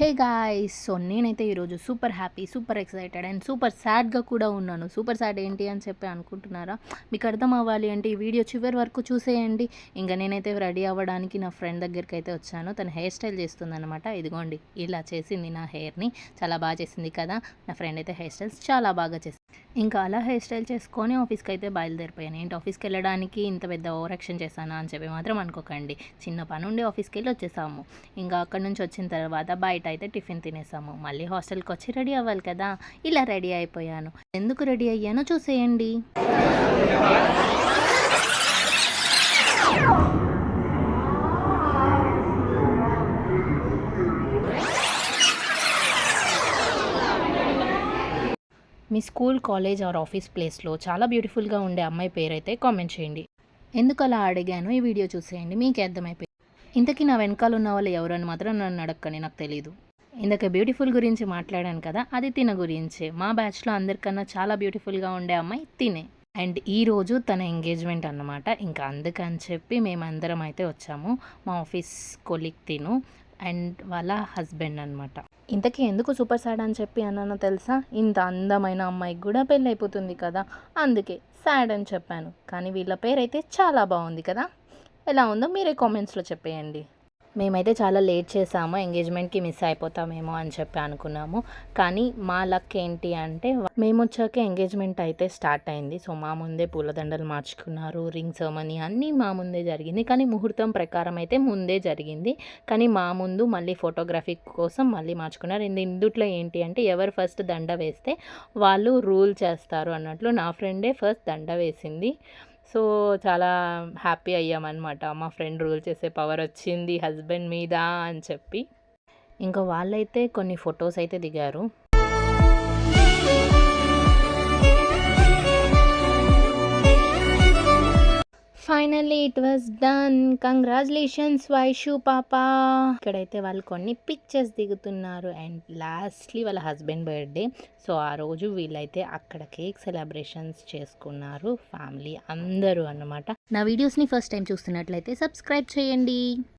Hey guys so నేనైతే ఈరోజు super happy super excited and super సాడ్గా కూడా ఉన్నాను. సూపర్ సాడ్ ఏంటి అని చెప్పి అనుకుంటున్నారా? మీకు అర్థం అవ్వాలి అంటే ఈ వీడియో చివరి వరకు చూసేయండి. ఇంకా నేనైతే రెడీ అవ్వడానికి నా ఫ్రెండ్ దగ్గరికి అయితే వచ్చాను. తను హెయిర్ స్టైల్ చేస్తుందన్నమాట. ఇదిగోండి ఇలా చేసింది నా హెయిర్ని. చాలా బాగా చేసింది కదా. నా ఫ్రెండ్ అయితే హెయిర్ స్టైల్స్ చాలా బాగా చేసింది. ఇంకా అలా హెయిర్ స్టైల్ చేసుకొని ఆఫీస్కి అయితే బయలుదేరిపోయాను. ఏంటి ఆఫీస్కి వెళ్ళడానికి ఇంత పెద్ద ఓవర్ యాక్షన్ చేశానా అని చెప్పి మాత్రం అనుకోకండి. చిన్న పని ఉండి ఆఫీస్కి వెళ్ళి వచ్చేసాము. ఇంకా అక్కడ నుంచి వచ్చిన తర్వాత బయట అయితే టిఫిన్ తినేసాము. మళ్ళీ హాస్టల్కి వచ్చి రెడీ అవ్వాలి కదా. ఇలా రెడీ అయిపోయాను. ఎందుకు రెడీ అయ్యానో చూసేయండి. మీ స్కూల్ కాలేజ్ ఆర్ ఆఫీస్ ప్లేస్లో చాలా బ్యూటిఫుల్గా ఉండే అమ్మాయి పేరైతే కామెంట్ చేయండి. ఎందుకు అలా అడిగాను? ఈ వీడియో చూసేయండి. మీకు అర్థమైపోయింది ఇంతకీ నా వెనకాల ఉన్న వాళ్ళు ఎవరని మాత్రం నన్ను అడగకని నాకు తెలియదు ఇందాక బ్యూటిఫుల్ గురించి మాట్లాడాను కదా అది తిన గురించే. మా బ్యాచ్లో అందరికన్నా చాలా బ్యూటిఫుల్గా ఉండే అమ్మాయి తినే. అండ్ ఈ రోజు తన ఎంగేజ్మెంట్ అన్నమాట. ఇంకా అందుకని చెప్పి మేమందరం అయితే వచ్చాము. మా ఆఫీస్ కొలిక్ తిను. అండ్ వాళ్ళ హస్బెండ్ అనమాట ఇంతకీ ఎందుకు సూపర్ సాడ్ అని చెప్పి అన్నానో తెలుసా? ఇంత అందమైన అమ్మాయికి కూడా పెళ్ళి అయిపోతుంది కదా? అందుకే సాడ్ అని చెప్పాను. కానీ వీళ్ళ పేరైతే చాలా బాగుంది కదా? ఎలా ఉందో మీరే కామెంట్స్లో చెప్పేయండి. మేమైతే చాలా లేట్ చేసాము ఎంగేజ్మెంట్కి మిస్ అయిపోతామేమో అని చెప్పి అనుకున్నాము. కానీ మా లక్ ఏంటి అంటే మేము వచ్చాక ఎంగేజ్మెంట్ అయితే స్టార్ట్ అయింది. సో మా ముందే పూలదండలు మార్చుకున్నారు రింగ్ సెరమనీ అన్నీ మా ముందే జరిగింది. కానీ ముహూర్తం ప్రకారం అయితే ముందే జరిగింది. కానీ మా ముందు మళ్ళీ ఫోటోగ్రఫీ కోసం మళ్ళీ మార్చుకున్నారు. ఇందు ఇందుట్లో ఏంటి అంటే ఎవరు ఫస్ట్ దండ వేస్తే వాళ్ళు రూల్ చేస్తారు అన్నట్లు నా ఫ్రెండే ఫస్ట్ దండ వేసింది. సో చాలా హ్యాపీ అయ్యామన్నమాట. మా ఫ్రెండ్ రూల్ చేసే పవర్ వచ్చింది హస్బెండ్ మీద అని చెప్పి. ఇంకా వాళ్ళైతే కొన్ని ఫొటోస్ అయితే దిగారు. Finally it was done congratulations Vaishu పాపా ఇక్కడైతే వాళ్ళు కొన్ని పిక్చర్స్ దిగుతున్నారు. అండ్ లాస్ట్లీ వాళ్ళ హస్బెండ్ బర్త్డే సో ఆ రోజు వీళ్ళైతే అక్కడ కేక్ సెలబ్రేషన్స్ చేసుకున్నారు. ఫ్యామిలీ అందరూ అన్నమాట. నా వీడియోస్ని ఫస్ట్ టైం చూస్తున్నట్లయితే సబ్స్క్రైబ్ చేయండి.